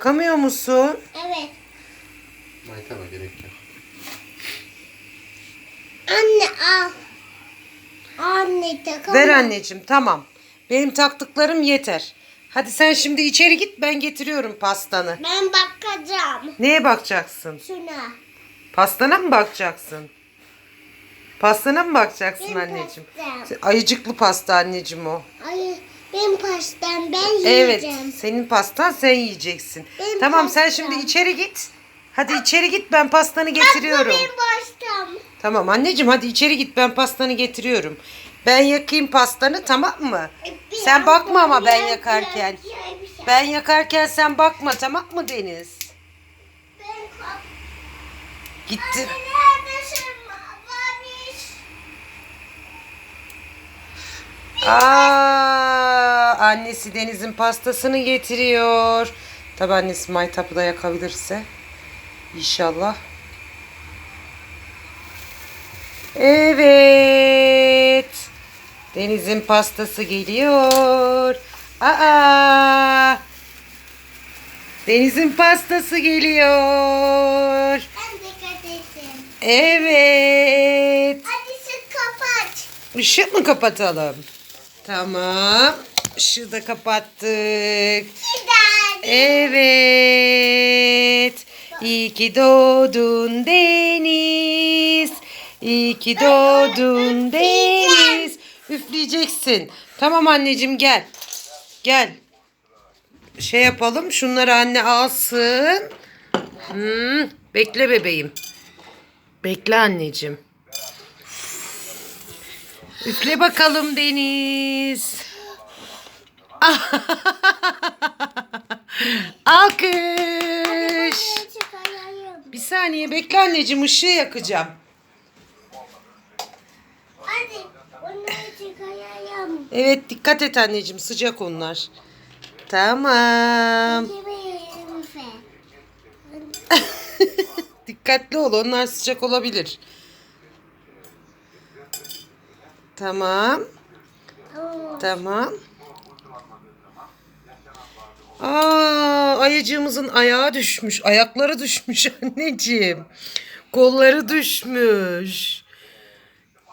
Takamıyor musun? Evet. Maytaba gerek yok. Anne al. Anne takama. Ver anneciğim tamam. Benim taktıklarım yeter. Hadi sen şimdi içeri git ben getiriyorum pastanı. Ben bakacağım. Neye bakacaksın? Şuna. Pastana mı bakacaksın? Pastana mı bakacaksın Benim anneciğim? pastam. Ayıcıklı pasta anneciğim o. Ay benim pastam ben Evet, yiyeceğim. senin pastan sen yiyeceksin. Benim tamam sen pastam. şimdi içeri git. Hadi içeri git ben pastanı getiriyorum. Bu benim pastam. Tamam anneciğim hadi içeri git ben pastanı getiriyorum. Ben yakayım pastanı tamam mı? Bir Sen bakma ama ben bir- yakarken. bir şey. Ben yakarken sen bakma tamam mı Deniz? Ben kap- Gitti. Neredesin babiş? Aa, annesi Deniz'in pastasını getiriyor. Tabi annesi maytapı da yakabilirse. İnşallah. Evet. Deniz'in pastası geliyor. Aa. Deniz'in pastası geliyor. Ben dikkat ettim. Evet. Hadi sen kapat. Işık mı kapatalım? Tamam. Işığı da kapattık. Evet. İyi ki doğdun Deniz. İyi ki doğdun Deniz. Üfleyeceksin. Tamam anneciğim gel. Gel. Şey yapalım. Şunları anne alsın. Hmm, bekle bebeğim. Bekle anneciğim. Üfle bakalım Deniz. Alkış. Bir saniye bekle anneciğim ışığı yakacağım. Onları çıkarayım. Evet dikkat et anneciğim sıcak onlar. Tamam. Dikkatli ol onlar sıcak olabilir. Tamam. Tamam. Aa, ayıcığımızın ayağı düşmüş. Ayakları düşmüş anneciğim. Kolları düşmüş.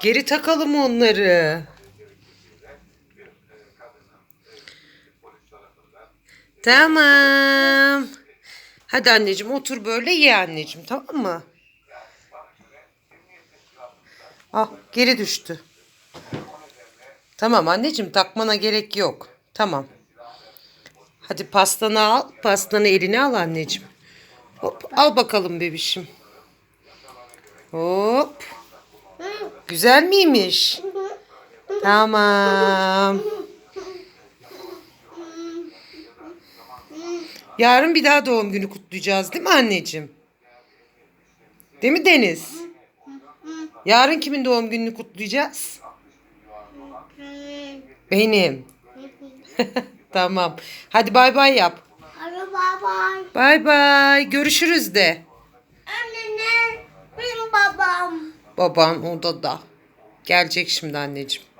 Geri takalım onları. Tamam. Hadi anneciğim otur böyle ye anneciğim tamam mı? Ah geri düştü. Tamam anneciğim takmana gerek yok. Tamam. Hadi pastanı al. Pastanı eline al anneciğim. Hop al bakalım bebişim. Hop. Güzel miymiş? Tamam. Yarın bir daha doğum günü kutlayacağız değil mi anneciğim? Değil mi Deniz? Yarın kimin doğum gününü kutlayacağız? Benim. tamam. Hadi bay bay yap. Hadi bye bye. Bay bay. Görüşürüz de. Anne ne? Benim babam. Baban odada. Gelecek şimdi anneciğim.